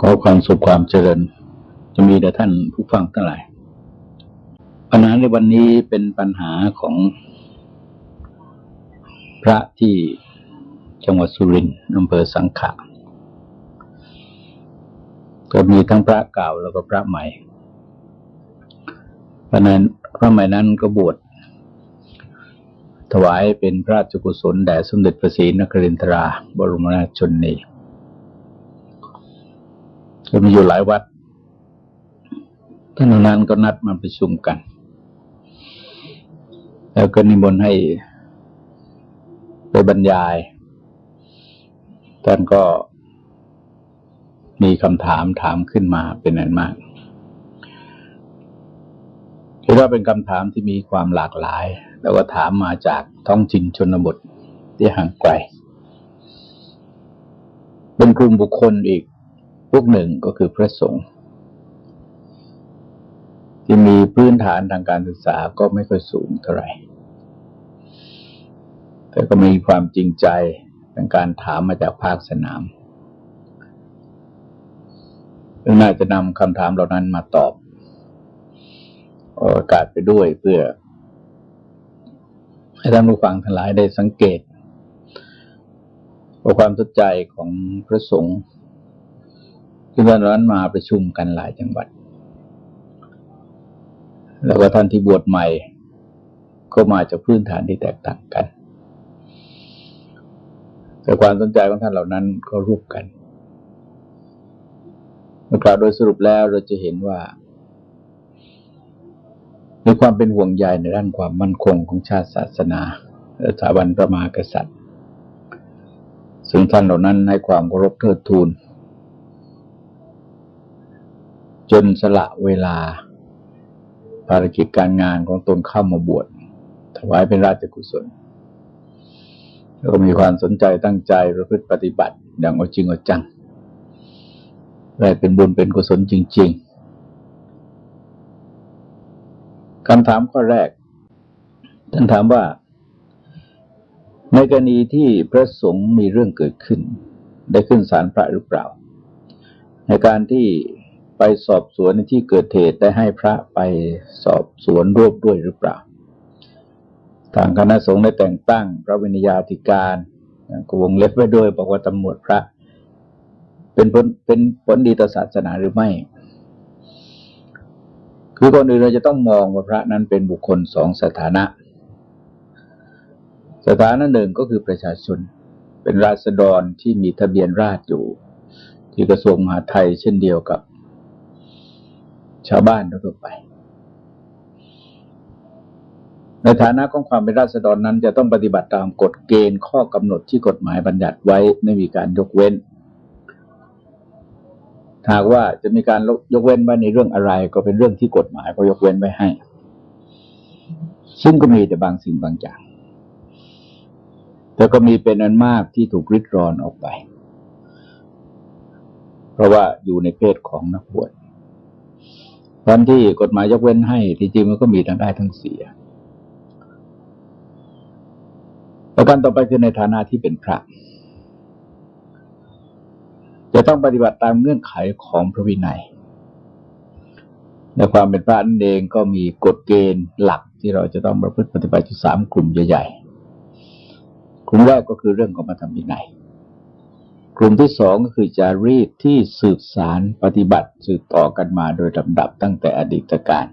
ขอความสุขความเจริญ จะมีแด่ท่านผู้ฟังทั้งหลาย ปัญหาในวันนี้เป็นปัญหาของพระที่จังหวัดสุรินทร์อำเภอสังขะก็มีทั้งพระเก่าแล้วก็พระใหม่พระนั้นพระใหม่นั้นก็บวชถวายเป็นพระราชกุศลแด่สมเด็จพระศรีนครินทราบรมราชชนนี ก็มีอยู่หลายวัดท่านนั้นก็นัดมาประชุมกัน แล้วก็นิมนต์ให้ไปบรรยาย ท่านก็มีคำถามถามขึ้นมาเป็นอันมากคิดว่าเป็นคำถามที่มีความหลากหลาย แล้วก็ถามมาจากท้องถิ่นชนบทที่ห่างไกล เป็นกลุ่มบุคคลอีก พวกหนึ่งก็คือพระสงฆ์ที่มีพื้นฐานทางการศึกษาก็ไม่ค่อยสูงเท่าไหร่ แต่ก็มีความจริงใจเป็นการถามมาจากภาคสนามซึ่งน่าจะนำคำถามเหล่านั้นมาตอบโอกาสไปด้วยเพื่อ ให้ท่านผู้ฟังทั้งหลายได้สังเกตว่าความสนใจของพระสงฆ์ ที่วันนั้นมาประชุมกันหลายจังหวัด แล้วก็ท่านที่บวชใหม่ ก็มาจากพื้นฐานที่แตกต่างกัน แต่ความสนใจของท่านเหล่านั้นก็รูปกันเมื่อกล่าวโดยสรุปแล้วเราจะเห็นว่ามีความเป็นห่วงใยในด้านความมั่นคงของชาติศาสนาและสถาบันประมากษัตริย์ ซึ่งท่านเหล่านั้นให้ความเคารพเทิดทูน จนสละเวลาภารกิจการงานของตนเข้ามาบวชถวายเป็นราชกุศลแล้วก็มีความสนใจตั้งใจประพฤติปฏิบัติ อย่างเอาจริงเอาจังได้เป็นบุญเป็นกุศลจริง ๆคำถามข้อแรก ท่านถามว่า ในกรณีที่พระสงฆ์มีเรื่องเกิดขึ้น ได้ขึ้นศาลพระหรือเปล่า ในการที่ ไปสอบสวนในที่เกิดเหตุได้ให้พระไปสอบสวนร่วมด้วยหรือเปล่า ทางคณะสงฆ์ได้แต่งตั้ง พระวิญญาธิการกวงเล็บไว้ด้วยบอกว่าตำรวจพระ เป็นผลเป็นผลดีต่อศาสนาหรือไม่ คือคนอื่นเราจะต้องมองว่าพระนั้นเป็นบุคคลสองสถานะ สถานะหนึ่งก็คือประชาชน เป็นราษฎรที่มีทะเบียนราษฎรอยู่ ที่กระทรวงมหาดไทยเช่นเดียวกับ ชาวบ้านทั่วไป ในฐานะของความเป็นราษฎรนั้น จะต้องปฏิบัติตามกฎเกณฑ์ข้อกำหนดที่กฎหมายบัญญัติไว้ไม่มีการยกเว้นหากว่าจะมีการยกเว้นไว้ในเรื่องอะไร ก็เป็นเรื่องที่กฎหมายก็ยกเว้นไว้ให้ ซึ่งก็มีแต่บางสิ่งบางอย่างแต่ก็มีเป็นอันมากที่ถูกริดรอนออกไป เพราะว่าอยู่ในเพศของนักบวช ตอนที่กฎหมายยกเว้นให้ ที่จริงมันก็มีทั้งได้ทั้งเสีย ประการต่อไปคือในฐานะที่เป็นพระ จะต้องปฏิบัติตามเงื่อนไขของพระวินัยในความเป็นพระนั่นเองก็มีกฎเกณฑ์หลักที่เราจะต้องประพฤติปฏิบัติสามกลุ่มใหญ่ๆกลุ่มแรกก็คือเรื่องของพระธรรมวินัย กลุ่มที่สองก็คือจารีตที่สืบสารปฏิบัติสืบต่อกันมาโดยลำดับตั้งแต่อดีตการ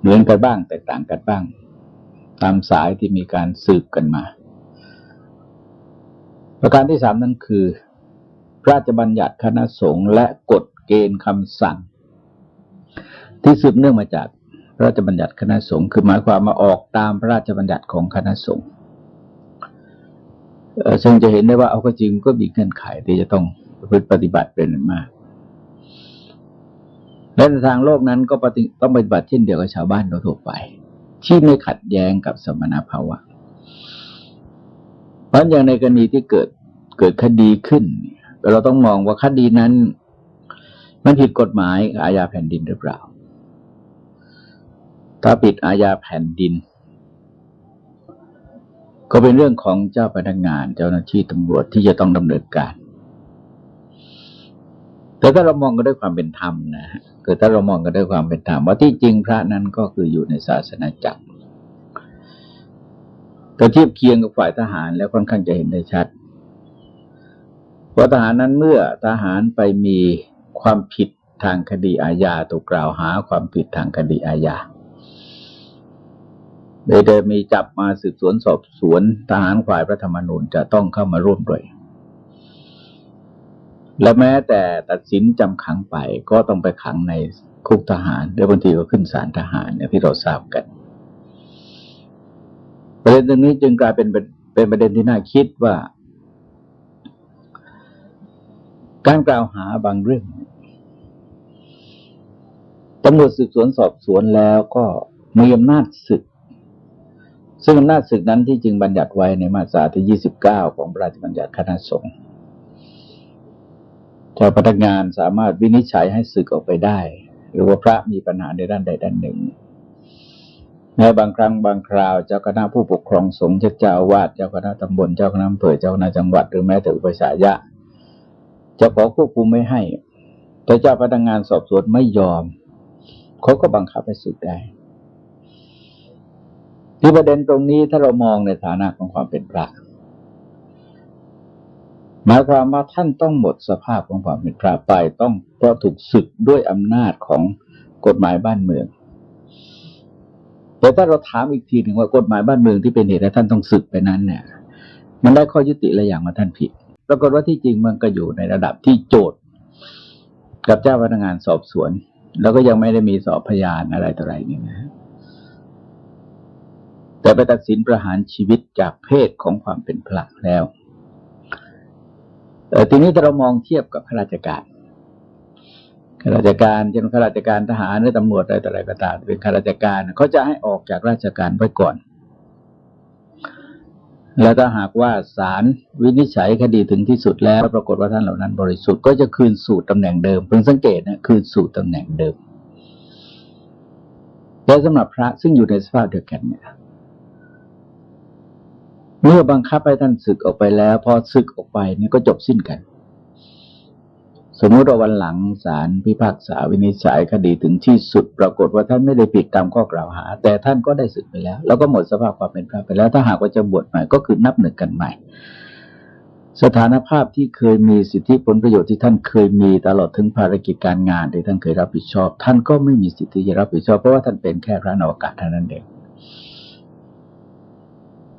เหมือนกันบ้างแตกต่างกันบ้าง ตามสายที่มีการสืบกันมา ประการที่สามนั้นคือพระราชบัญญัติคณะสงฆ์และกฎเกณฑ์คำสั่ง ที่สืบเนื่องมาจากพระราชบัญญัติคณะสงฆ์คือหมายความมาออกตามพระราชบัญญัติของคณะสงฆ์ ซึ่งจะเห็นได้ว่าเอาก็จริงก็มีเงื่อนไขที่จะต้องปฏิบัติเป็นมาก และในทางโลกนั้นก็ต้องปฏิบัติเช่นเดียวกับชาวบ้านทั่วไป ที่ไม่ขัดแย้งกับสมณภาวะ เพราะอย่างในกรณีที่เกิดเกิดคดีขึ้น เราต้องมองว่าคดีนั้น มันผิดกฎหมายอาญาแผ่นดินหรือเปล่า ถ้าผิดอาญาแผ่นดิน ก็เป็นเรื่องของเจ้าพนักงานเจ้าหน้าที่ตำรวจที่จะต้องดำเนินการ แต่ถ้าเรามองกันด้วยความเป็นธรรมนะคือถ้าเรามองกันด้วยความเป็นธรรมว่าที่จริงพระนั้นก็คืออยู่ในศาสนาจักรก็เทียบเคียงกับฝ่ายทหารแล้วค่อนข้างจะเห็นได้ชัดเพราะทหารนั้นเมื่อทหารไปมีความผิดทางคดีอาญาถูกกล่าวหาความผิดทางคดีอาญา โดยเดมมีจับมาสืบสวนสอบสวนทหารฝ่ายพระธรรมนูญจะต้องเข้ามาร่วมด้วย และแม้แต่ตัดสินจำขังไปก็ต้องไปขังในคุกทหารหรือบางทีก็ขึ้นศาลทหารเนี่ยที่เราทราบกันประเด็นตรงนี้จึงกลายเป็นเป็นประเด็นที่น่าคิดว่า การกล่าวหาบางเรื่องตำรวจสืบสวนสอบสวนแล้วก็มีอำนาจศึก ซึ่งอำนาจศึกนั้นที่จริงบัญญัติไว้ในมาตราที่29ของพระราชบัญญัติคณะสงฆ์เจ้าพนักงานสามารถวินิจฉัยให้ศึกออกไปได้ หรือว่าพระมีปัญหาในด้านใดด้านหนึ่งในบางครั้งบางคราวเจ้าคณะผู้ปกครองสงฆ์เจ้าอาวาสเจ้าคณะตำบลเจ้าคณะอำเภอเจ้าคณะจังหวัดหรือแม้แต่อุปชายะจะขอควบคุมไม่ให้แต่เจ้าพนักงานสอบสวนไม่ยอมเขาก็บังคับให้สึกได้ ที่ประเด็นตรงนี้ถ้าเรามองในฐานะของความเป็นพระหมายความว่าท่านต้องหมดสภาพของความเป็นพระไปต้องเพราะถูกศึกด้วยอำนาจของกฎหมายบ้านเมือง แต่ถ้าเราถามอีกทีหนึ่งว่ากฎหมายบ้านเมืองที่เป็นเหตุให้ท่านต้องศึกไปนั้นเนี่ย มันได้ข้อยุติอะไรอย่างมาท่านผิด ปรากฏว่าที่จริงมันก็อยู่ในระดับที่โจทย์ กับเจ้าพนักงานสอบสวน แล้วก็ยังไม่ได้มีสอบพยานอะไรต่ออะไรนี่นะ ไปตัดสินประหารชีวิตจากเพศของความเป็นพระแล้วเออทีนี้ถ้าเรามองเทียบกับข้าราชการข้าราชการเช่นข้าราชการทหารหรือตำรวจอะไรต่ออะไรก็ตามเป็นข้าราชการเขาจะให้ออกจากราชการไว้ก่อน แล้วถ้าหากว่าศาลวินิจฉัยคดีถึงที่สุดแล้วปรากฏว่าท่านเหล่านั้นบริสุทธิ์ก็จะคืนสู่ตำแหน่งเดิมเพิ่งสังเกตนะคืนสู่ตำแหน่งเดิมแต่สำหรับพระซึ่งอยู่ในสภาพเดียวกันเนี่ย เมื่อบังคับให้ท่านศึกออกไปแล้ว พอศึกออกไปนี่ก็จบสิ้นกัน สมมติว่าวันหลังศาลพิพากษาวินิจฉัยคดีถึงที่สุด ปรากฏว่าท่านไม่ได้ผิดตามข้อกล่าวหา แต่ท่านก็ได้ศึกไปแล้ว แล้วก็หมดสภาพความเป็นพระไปแล้ว ถ้าหากว่าจะบวชใหม่ก็คือนับหนึ่งกันใหม่ สถานภาพที่เคยมีสิทธิผลประโยชน์ที่ท่านเคยมีตลอดถึงภารกิจการงานที่ท่านเคยรับผิดชอบ ท่านก็ไม่มีสิทธิจะรับผิดชอบเพราะว่าท่านเป็นแค่พระนวากาศเท่านั้นเอง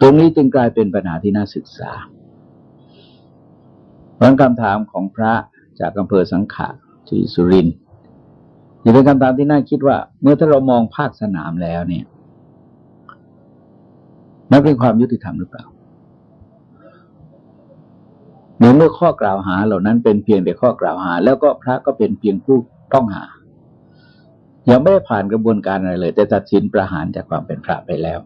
ตรงนี้จึงกลายเป็นปัญหาที่น่าศึกษาเพราะคำถามของพระจากอำเภอสังขะที่สุรินทร์นี่เป็นคำถามที่น่าคิดว่า เมื่อถ้าเรามองภาคสนามแล้วเนี่ยมันเป็นความยุติธรรมหรือเปล่าเหมือเมื่อข้อกล่าวหาเหล่านั้นเป็นเพียงแต่ข้อกล่าวหา แล้วก็พระก็เป็นเพียงผู้ต้องหา ยังไม่ได้ผ่านกระบวนการอะไรเลย แต่ตัดสินประหารจากความเป็นพระไปแล้ว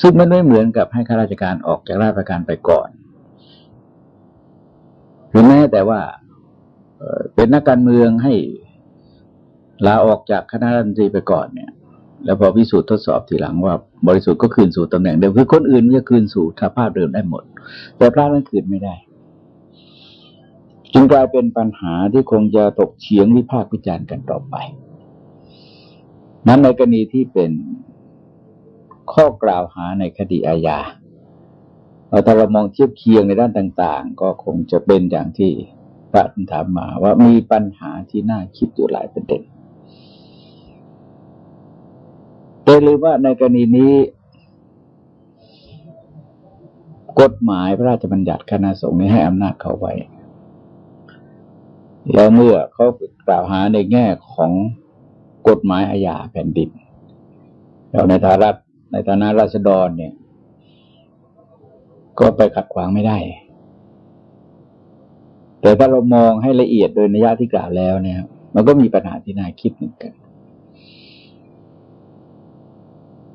ซึ่งมันไม่เหมือนกับให้ข้าราชการออกจากราชการไปก่อนหรือแม้แต่ว่าเป็นนักการเมืองให้ลาออกจากคณะรัฐมนตรีไปก่อนเนี่ย แล้วพอพิสูจน์ทดสอบทีหลังว่า บริสุทธิ์ก็คืนสู่ตำแหน่งเดิมคือคนอื่นจะคืนสู่สภาพเดิมได้หมด แต่พระนั้นคืนไม่ได้ จึงกลายเป็นปัญหาที่คงจะตกเฉียงวิพากษ์วิจารณ์กันต่อไป นั้นในกรณีที่เป็น ข้อกล่าวหาในคดีอาญาถ้าเรามองเทียบเคียงในด้านต่าง ๆ ก็คงจะเป็นอย่างที่พระถามมาว่ามีปัญหาที่น่าคิดอยู่หลายประเด็นแต่ลืมว่าในกรณีนี้ กฎหมายพระราชบัญญัติคณะสงฆ์นี้ให้อำนาจเขาไว้ แล้วเมื่อเขากล่าวหาในแง่ของกฎหมายอาญาแผ่นดินเราในฐานะ ในฐานะราษฎรเนี่ย ก็ไปขัดขวางไม่ได้ แต่ถ้าเรามองให้ละเอียดโดยนัยยะที่กล่าวแล้วเนี่ย มันก็มีปัญหาที่น่าคิดเหมือนกัน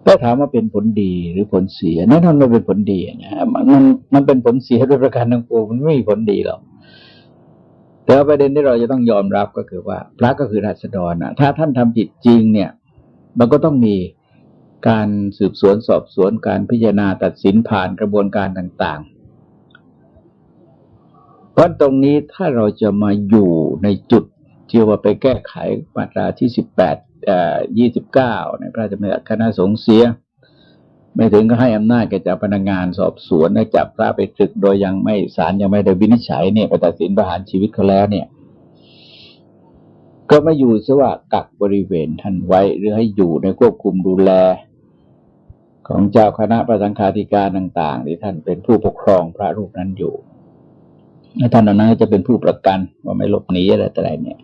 ก็ถามว่าเป็นผลดีหรือผลเสียแน่นอนมันเป็นผลดีนะมันมันมันเป็นผลเสียด้วยประการทั้งปวงมันไม่มีผลดีหรอกแต่ประเด็นที่เราจะต้องยอมรับก็คือว่า พระก็คือราษฎรนะถ้าท่านทำผิดจริงเนี่ย มันก็ต้องมี การสืบสวนสอบสวนการพิจารณาตัดสินผ่านกระบวนการต่างเพราะตรงนี้ถ้าเราจะมาอยู่ในจุดที่ว่าไปแก้ไขมาตราที่สิบแปดยี่สิบเก้าในพระราชบัญญัติคณะสงฆ์เสีย ไม่ถึงก็ให้อำนาจแก่เจ้าพนักงานสอบสวนและจับพระไปตรึกโดยยังไม่ศาลยังไม่ได้วินิจฉัยเนี่ยไปตัดสินประหารชีวิตเขาแล้วเนี่ย ก็มาอยู่ซะว่ากักบริเวณท่านไว้หรือให้อยู่ในควบคุมดูแล ของเจ้าคณะประสังฆาธิการต่าง ๆ ที่ท่านเป็นผู้ปกครองพระรูปนั้นอยู่และท่านเหล่านั้นจะเป็นผู้ประกันว่าไม่หลบหนีอะไรแต่ไรเนี่ย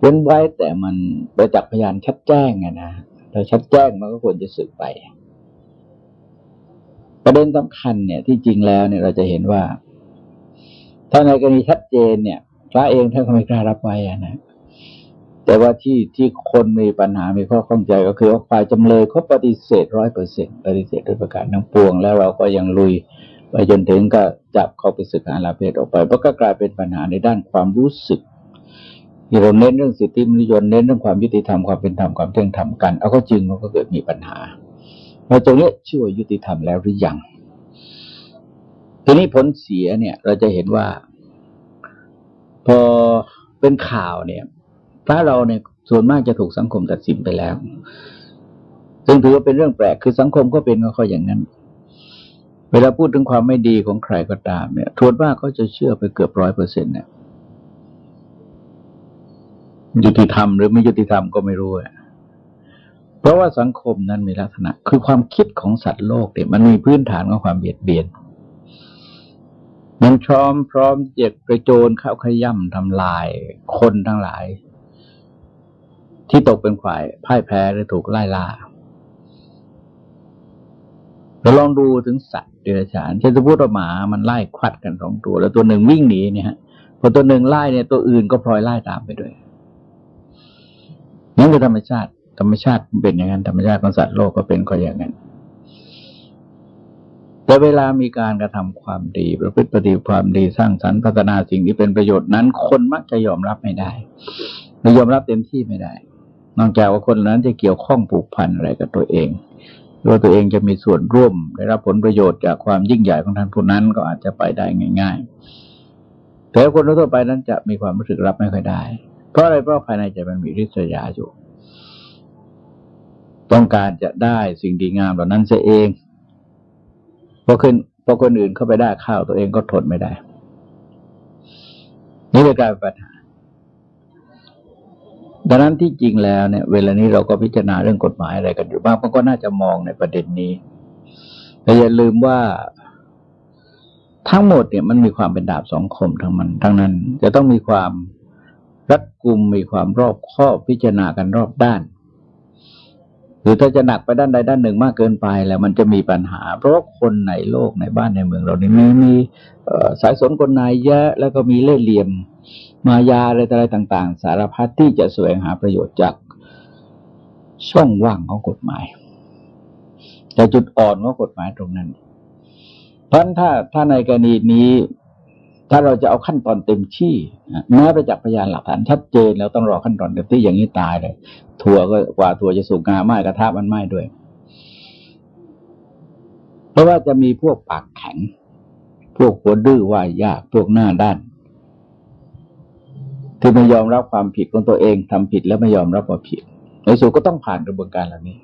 เว้นไว้แต่มันประจักษ์พยานชัดแจ้งไงนะถ้าชัดแจ้งมันก็ควรจะสึกไป ประเด็นสำคัญเนี่ยที่จริงแล้วเนี่ยเราจะเห็นว่า ถ้าในกรณีชัดเจนเนี่ย พระเองท่านก็ไม่กล้ารับไว้อะนะ แต่ว่าที่ที่คนมีปัญหา มีข้อข้องใจก็คือว่าฝ่ายจำเลยเขาปฏิเสธร้อยเปอร์เซ็นปฏิเสธด้วยประการทั้งปวง แล้วเราก็ยังลุยไปจนถึงก็จับเขาไปศึกษาลาเพศออกไปเพราะก็กลายเป็นปัญหาในด้านความรู้สึกที่เราเน้นเรื่องสิทธิมนุษยชนเน้นเรื่องความยุติธรรมความเป็นธรรมความเที่ยงธรรมกันเอาก็จริงมันก็เกิดมีปัญหาเราตรงนี้ชื่อว่ายุติธรรมแล้วหรือยังทีนี้ผลเสียเนี่ย เราจะเห็นว่า พอเป็นข่าวเนี่ย พระเราเนี่ยส่วนมากจะถูกสังคมตัดสินไปแล้ว ซึ่งถือว่าเป็นเรื่องแปลกคือสังคมก็เป็นก็ค่อยอย่างนั้น เวลาพูดถึงความไม่ดีของใครก็ตามเนี่ยทวนมากก็จะเชื่อไปเกือบร้อยเปอร์เซ็นต์เนี่ยยุติธรรมหรือไม่ยุติธรรมก็ไม่รู้อะเพราะว่าสังคมนั้นมีลักษณะ คือความคิดของสัตว์โลกเนี่ยมันมีพื้นฐานของความเบียดเบียน มันพร้อมพร้อมเจ็บกระโจนเข้าขย่ำทำลายคนทั้งหลาย ที่ตกเป็นฝ่ายพ่ายแพ้หรือถูกไล่ล่าเราลองดูถึงสัตว์เดรัจฉานเช่นสมมติว่าหมามันไล่ควัดกันสองตัว แล้วตัวหนึ่งวิ่งหนีเนี่ยฮะพอตัวหนึ่งไล่เนี่ยตัวอื่นก็พลอยไล่ตามไปด้วยนั่นคือธรรมชาติ ธรรมชาติเป็นอย่างนั้นธรรมชาติของสัตว์โลกก็เป็นก็อย่างนั้นแต่เวลามีการกระทำความดี ประพฤติปฏิบัติความดีสร้างสรรค์พัฒนาสิ่งที่เป็นประโยชน์นั้น คนมักจะยอมรับไม่ได้ไม่ยอมรับเต็มที่ไม่ได้ นอกจากว่าคนนั้นจะเกี่ยวข้องผูกพันอะไรกับตัวเองว่าตัวเองจะมีส่วนร่วม ได้รับผลประโยชน์จากความยิ่งใหญ่ของท่านผู้นั้นก็อาจจะไปได้ง่าย ๆ แต่คนทั่วไปนั้นจะมีความรู้สึกรับไม่ค่อยได้ เพราะอะไรเพราะภายในใจมันมีริษยาอยู่ ต้องการจะได้สิ่งดีงามเหล่านั้นเสียเองพอขึ้นพอคนอื่นเข้าไปได้ข้าวตัวเองก็ทนไม่ได้ นี่เป็นการปัญหา ดังนั้นที่จริงแล้วเนี่ย เวลานี้เราก็พิจารณาเรื่องกฎหมายอะไรกันอยู่บ้างมันก็น่าจะมองในประเด็นนี้แต่อย่าลืมว่าทั้งหมดเนี่ยมันมีความเป็นดาบสองคมทั้งมัน ทั้งนั้น จะต้องมีความรัดกุมมีความรอบคอบพิจารณากันรอบด้าน หรือถ้าจะหนักไปด้านใดด้านหนึ่งมากเกินไป แล้วมันจะมีปัญหา เพราะคนในโลกในบ้านในเมืองเรานี่มีมีสายสนคนนายเยอะแล้วก็มีเล่ห์เหลี่ยม มายาอะไรอะไรต่าง ๆ สารพัดที่จะแสวงหาประโยชน์จากช่องว่างของกฎหมาย แต่จุดอ่อนของกฎหมายตรงนั้น เพราะถ้าถ้าในกรณีนี้ ถ้าเราจะเอาขั้นตอนเต็มที่แม้ประจักษ์พยานหลักฐานชัดเจนแล้วต้องรอขั้นตอนเต็มที่อย่างนี้ตายเลยถั่วก็กว่าถั่วจะสุกงาไม้กระทะมันไม้ด้วย เพราะว่าจะมีพวกปากแข็ง พวกหัวดื้อว่ายากพวกหน้าด้านที่ไม่ยอมรับความผิดของตัวเองทำผิดแล้วไม่ยอมรับว่าผิด ในสุดก็ต้องผ่านกระบวนการเหล่านี้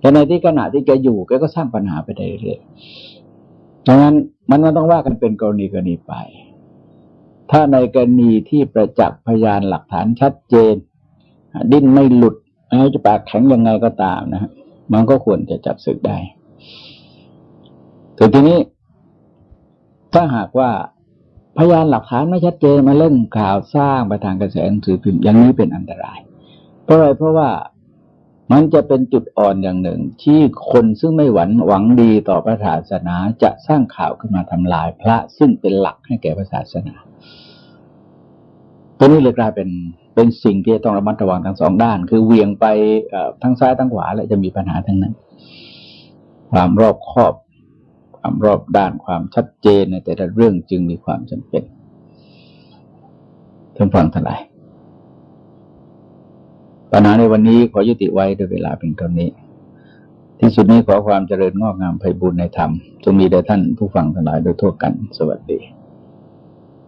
แต่ในที่ขณะที่แกอยู่แกก็สร้างปัญหาไปได้เรื่อยดังนั้นมันมันต้องว่ากันเป็นกรณีกรณีไป ถ้าในกรณีที่ประจักษ์พยานหลักฐานชัดเจน ดิ้นไม่หลุดแม้จะปากแข็งยังไงก็ตามนะฮะมันก็ควรจะจับศึกได้แต่ทีนี้ ถ้าหากว่าพยานหลักฐานไม่ชัดเจนมาเล่นข่าวสร้างไปทางกระแสหนังสือพิมพ์อย่างนี้เป็นอันตราย เพราะอะไรเพราะว่ามันจะเป็นจุดอ่อนอย่างหนึ่ง ที่คนซึ่งไม่หวังหวังดีต่อพระศาสนาจะสร้างข่าวขึ้นมาทำลายพระซึ่งเป็นหลักให้แก่พระศาสนา ตัวนี้เลยกลายเป็นเป็นสิ่งที่ต้องระมัดระวังทั้งสองด้าน คือเวียงไปทั้งซ้ายทั้งขวาและจะมีปัญหาทั้งนั้น ความรอบคอบ ความรอบด้านความชัดเจนในแต่ละเรื่องจึงมีความจำเป็นท่านฟังทั้งหลายปัญหาในวันนี้ขอยุติไว้ด้วยเวลาเพียงเท่านี้ ที่สุดนี้ขอความเจริญงอกงามไพบูรณในธรรมจงมีแด่ท่านผู้ฟังทั้งหลายโดยทั่วกัน สวัสดี